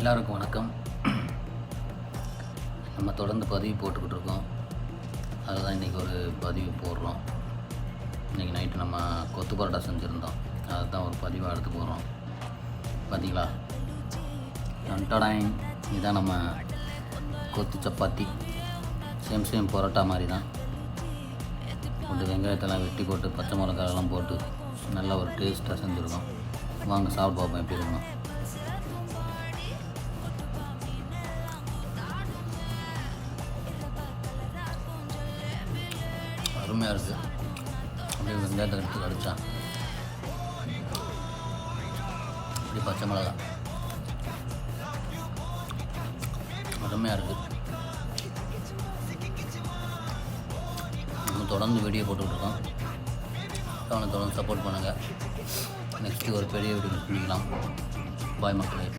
எல்லாருக்கும் வணக்கம். நம்ம தொடர்ந்து பதிவு போட்டுக்கிட்டு இருக்கோம் அதுதான் இன்றைக்கி ஒரு பதிவு போடுறோம். இன்றைக்கி நைட்டு நம்ம கொத்து பரோட்டா செஞ்சுருந்தோம். அதுதான் ஒரு பதிவாக எடுத்து போடுறோம். பார்த்தீங்களா டடாயின். இதுதான் நம்ம கொத்து சப்பாத்தி. சேம் சேம் பரோட்டா மாதிரி தான் கொஞ்சம் வெங்காயத்தெல்லாம் வெட்டி போட்டு பச்சை மிளகாயெல்லாம் போட்டு நல்ல ஒரு டேஸ்ட்டாக செஞ்சுருக்கோம். வாங்க சாப்பிட்டு பார்ப்போம் எப்படி இருக்கணும் அருமையாக இருக்குது அப்படியே வெங்காயத்தை எடுத்து கடிச்சா அப்படியே பச்சை மிளகா. அருமையாக இருக்குது நம்ம தொடர்ந்து வீடியோ போட்டுக்கிட்டுருக்கோம். அவனை தொடர்ந்து சப்போர்ட் பண்ணுங்கள் நெக்ஸ்ட்டு ஒரு பெரிய வீடியோ பண்ணிக்கலாம் பாய் மக்களே.